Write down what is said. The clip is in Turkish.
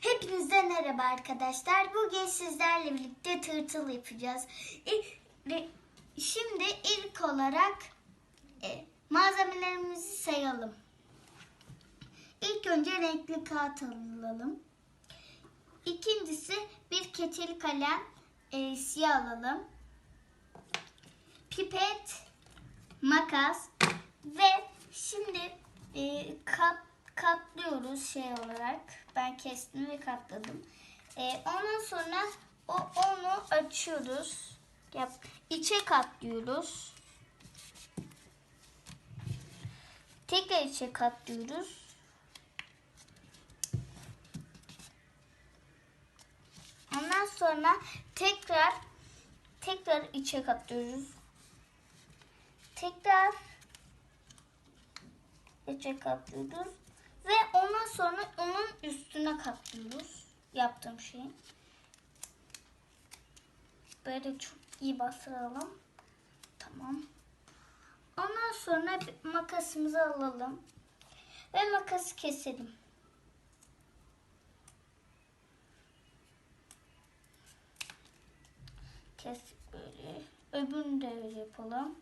Hepinize merhaba arkadaşlar. Bugün sizlerle birlikte tırtıl yapacağız. Ve Şimdi ilk olarak e, malzemelerimizi sayalım. İlk önce renkli kağıt alalım. İkincisi bir keçeli kalem e, siyah alalım. Pipet, makas ve şimdi e, kat, katlıyoruz şey olarak. Ben kestim ve katladım. E, ondan sonra o onu açıyoruz. Yap, içe katlıyoruz. Tekrar içe katlıyoruz. Ondan sonra tekrar tekrar içe katlıyoruz. Tekrar içe katlıyoruz. Ve ondan sonra onun üstüne katlıyoruz. Yaptığım şeyi. Böyle çok iyi bastıralım. Tamam. Ondan sonra makasımızı alalım. Ve makası keselim. Kestik böyle. Öbürünü de öyle yapalım.